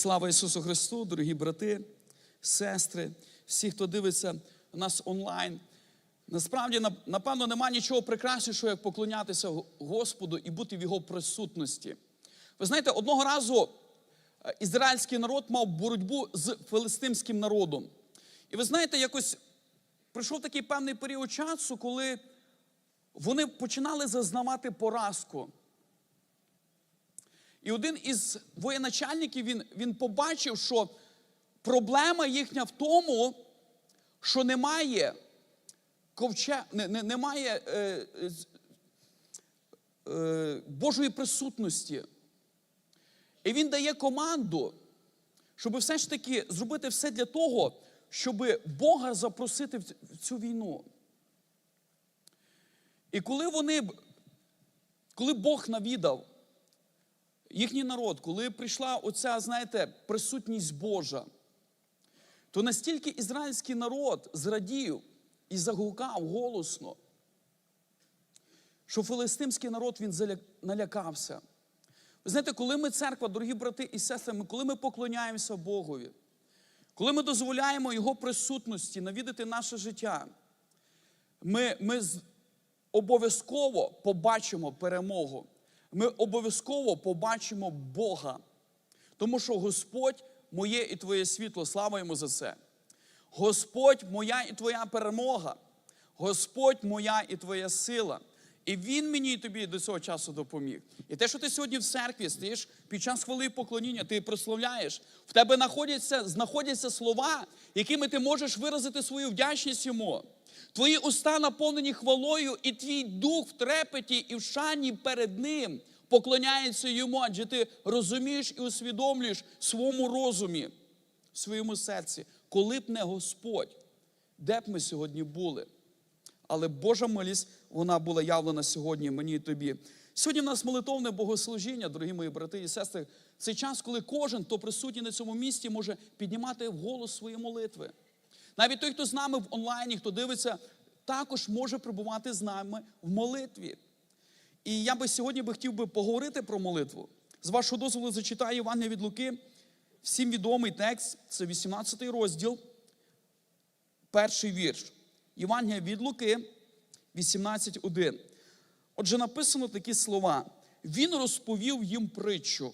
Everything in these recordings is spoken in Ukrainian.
Слава Ісусу Христу, дорогі брати, сестри, всі, хто дивиться нас онлайн. Насправді, напевно, нема нічого прекраснішого, як поклонятися Господу і бути в Його присутності. Ви знаєте, одного разу е, ізраїльський народ мав боротьбу з филистимським народом. І ви знаєте, якось прийшов такий певний період часу, коли вони починали зазнавати поразку. І один із воєначальників він, він побачив, що проблема їхня в тому, що немає ковче, не, не, немає е, е, е, Божої присутності. І він дає команду, щоб все ж таки зробити все для того, щоб Бога запросити в цю війну. І коли вони, коли Бог навідав їхній народ, коли прийшла оця, знаєте, присутність Божа, то настільки ізраїльський народ зрадів і загукав голосно, що филистимський народ він налякався. Ви знаєте, коли ми церква, дорогі брати і сестри, коли ми поклоняємося Богові, коли ми дозволяємо Його присутності навідати наше життя, ми, ми обов'язково побачимо перемогу. Ми обов'язково побачимо Бога. Тому що Господь моє і твоє світло, слава йому за це. Господь моя і твоя перемога. Господь моя і твоя сила. І Він мені і тобі до цього часу допоміг. І те, що ти сьогодні в церкві стоїш під час хвали поклоніння, ти прославляєш, в тебе знаходяться, знаходяться слова, якими ти можеш виразити свою вдячність йому. Твої уста наповнені хвалою, і твій дух в трепеті і в шані перед ним поклоняється йому, адже ти розумієш і усвідомлюєш в своєму розумі, в своєму серці, коли б не Господь, де б ми сьогодні були. Але Божа милість, вона була явлена сьогодні мені і тобі. Сьогодні в нас молитовне богослужіння, дорогі мої брати і сестри. Це час, коли кожен, хто присутній на цьому місці, може піднімати вголос свої молитви. Навіть той, хто з нами в онлайні, хто дивиться, також може прибувати з нами в молитві. І я би сьогодні би хотів би поговорити про молитву. З вашого дозволу зачитаю Івана від Луки. Всім відомий текст, це 18 розділ, перший вірш. Євангелія від Луки 18.1. Отже, написано такі слова. Він розповів їм притчу,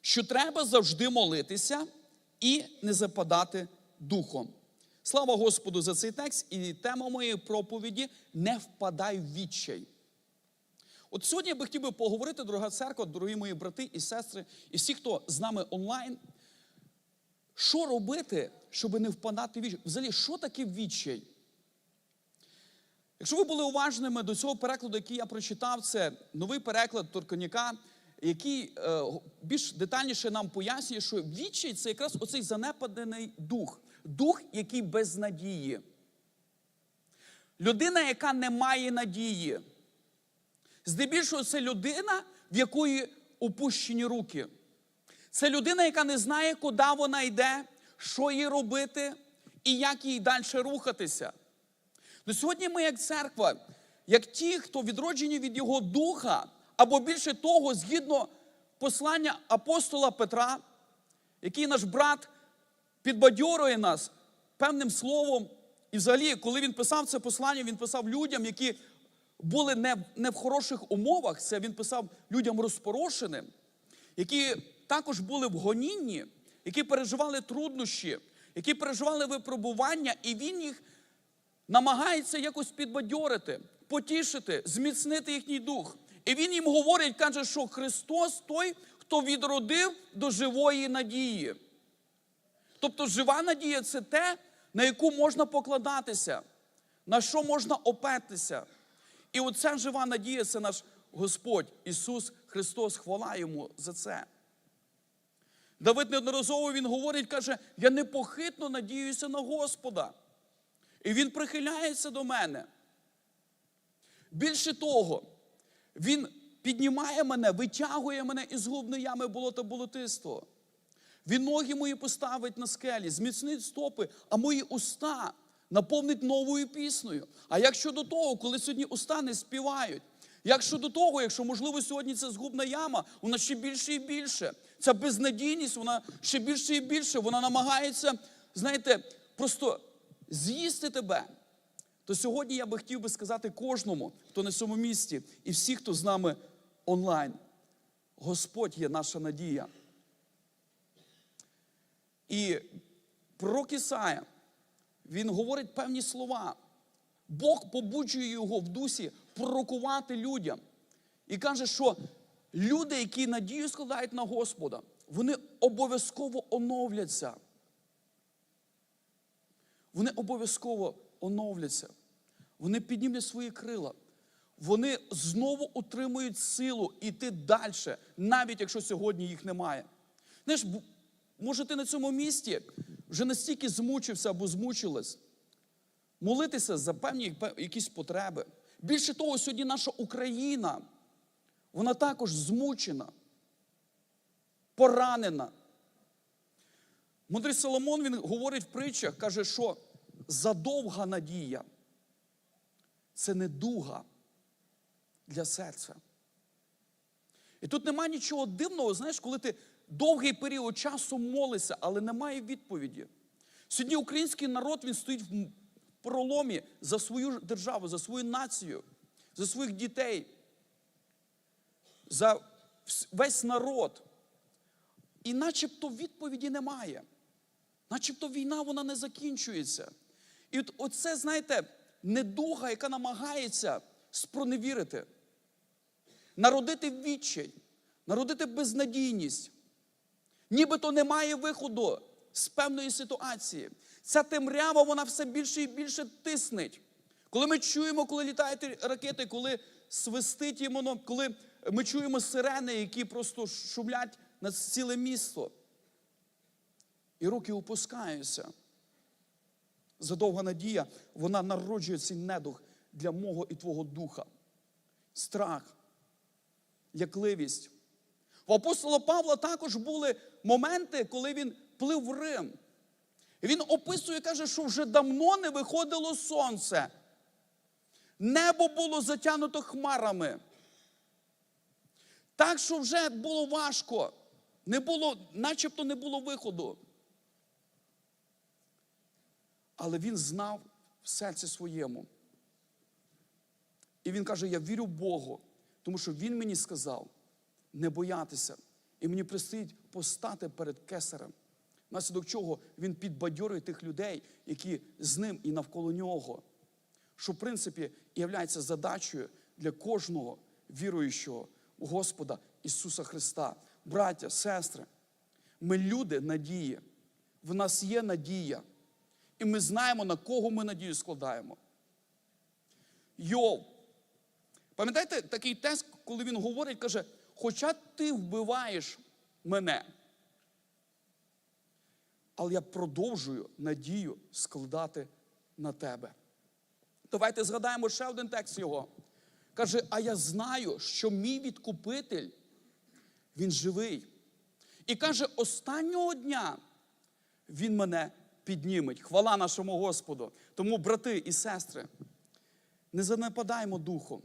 що треба завжди молитися і не западати духом. Слава Господу за цей текст, і тема моєї проповіді не впадай в відчай. От сьогодні я би хотів би поговорити, дорога церква, дорогі мої брати і сестри, і всі, хто з нами онлайн, що робити, щоб не впадати в відчай? Взагалі, що таке відчай? Якщо ви були уважними до цього перекладу, який я прочитав, це новий переклад Торконяка, який е, більш детальніше нам пояснює, що відчай це якраз оцей занепаданий дух, дух, який без надії. Людина, яка не має надії. Здебільшого, це людина, в якої опущені руки. Це людина, яка не знає, куди вона йде, що їй робити і як їй далі рухатися. Ну, сьогодні ми, як церква, як ті, хто відроджені від Його духа, або більше того, згідно послання апостола Петра, який наш брат підбадьорює нас певним словом. І взагалі, коли він писав це послання, він писав людям, які були не, не в хороших умовах, це він писав людям розпорошеним, які також були в гонінні, які переживали труднощі, які переживали випробування, і він їх намагається якось підбадьорити, потішити, зміцнити їхній дух. І він їм говорить, каже, що Христос той, хто відродив до живої надії. Тобто жива надія це те, на яку можна покладатися, на що можна опертися. І оця жива надія це наш Господь Ісус Христос. Хвала йому за це. Давид неодноразово він говорить, каже: я непохитно надіюся на Господа. І він прихиляється до мене. Більше того, він піднімає мене, витягує мене із глубної ями болота болотистого. Він ноги мої поставить на скелі, зміцнить стопи, а мої уста наповнить новою піснею. А як щодо того, коли сьогодні уста не співають, Як щодо того, якщо можливо сьогодні це згубна яма, вона ще більше і більше. Ця безнадійність, вона ще більше і більше. Вона намагається, знаєте, просто з'їсти тебе. То сьогодні я би хотів би сказати кожному, хто на цьому місці, і всі, хто з нами онлайн. Господь є наша надія. І пророк Ісая, він говорить певні слова. Бог побуджує його в дусі пророкувати людям. І каже, що люди, які надію складають на Господа, вони обов'язково оновляться. Вони обов'язково оновляться. Вони піднімуть свої крила. Вони знову отримують силу іти далі, навіть якщо сьогодні їх немає. Знаєш, може, ти на цьому місці вже настільки змучився або змучилась, молитися за певні якісь потреби. Більше того, сьогодні наша Україна, вона також змучена, поранена. Мудрий Соломон він говорить в притчах, каже, що задовга надія це не дуга для серця. І тут немає нічого дивного, знаєш, коли ти довгий період часу молишся, але немає відповіді. Сьогодні український народ він стоїть в проломі за свою державу, за свою націю, за своїх дітей, за весь народ. І начебто відповіді немає. Начебто війна вона не закінчується. І от оце, знаєте, недуга, яка намагається спроневірити, народити відчай, народити безнадійність. Нібито немає виходу з певної ситуації. Ця темрява, вона все більше і більше тиснить. Коли ми чуємо, коли літають ракети, коли свистить їм воно, коли ми чуємо сирени, які просто шумлять над ціле місто. І руки опускаються. Задовга надія, вона народжує цей недух для мого і твого духа. Страх, лякливість. У апостола Павла також були моменти, коли він плив в Рим. Він описує, каже, що вже давно не виходило сонце. Небо було затягнуто хмарами. Так що вже було важко. Не було, начебто не було виходу. Але він знав в серці своєму. І він каже: Я вірю Богу, тому що Він мені сказав не боятися. І мені предстоїть постати перед кесарем. Наслідок чого він підбадьорює тих людей, які з ним і навколо нього. Що, в принципі, є задачею для кожного віруючого у Господа Ісуса Христа. Браття, сестри, ми люди надії. В нас є надія. І ми знаємо, на кого ми надію складаємо. Йов. Пам'ятаєте такий тест, коли він говорить, каже, хоча ти вбиваєш мене, але я продовжую надію складати на тебе. Давайте згадаємо ще один текст його. Каже, а я знаю, що мій відкупитель, він живий. І каже, останнього дня він мене підніметь. Хвала нашому Господу. Тому, брати і сестри, не занепадаємо духом,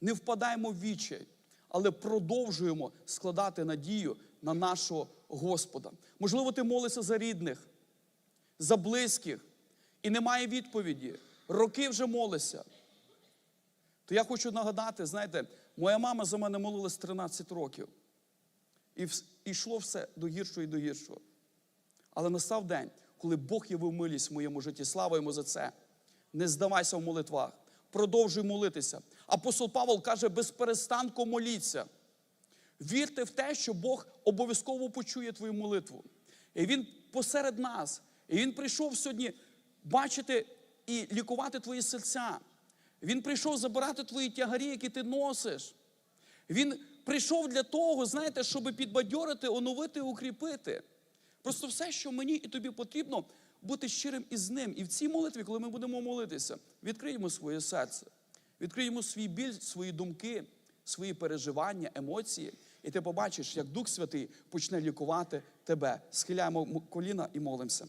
не впадаємо в вічай, але продовжуємо складати надію на нашого Господа. Можливо, ти молишся за рідних, за близьких, і немає відповіді. Роки вже молишся. То я хочу нагадати, знаєте, моя мама за мене молилась 13 років. І йшло все до гіршого і до гіршого. Але настав день, коли Бог явив милість в моєму житті. Слава йому за це. Не здавайся в молитвах. Продовжуй молитися. Апостол Павел каже, без перестанку моліться. Вірте в те, що Бог обов'язково почує твою молитву. І Він посеред нас. І Він прийшов сьогодні бачити і лікувати твої серця. Він прийшов забирати твої тягарі, які ти носиш. Він прийшов для того, знаєте, щоб підбадьорити, оновити, укріпити. Просто все, що мені і тобі потрібно, бути щирим із ним. І в цій молитві, коли ми будемо молитися, відкриємо своє серце, відкриємо свій біль, свої думки, свої переживання, емоції. І ти побачиш, як Дух Святий почне лікувати тебе. Схиляємо коліна і молимося.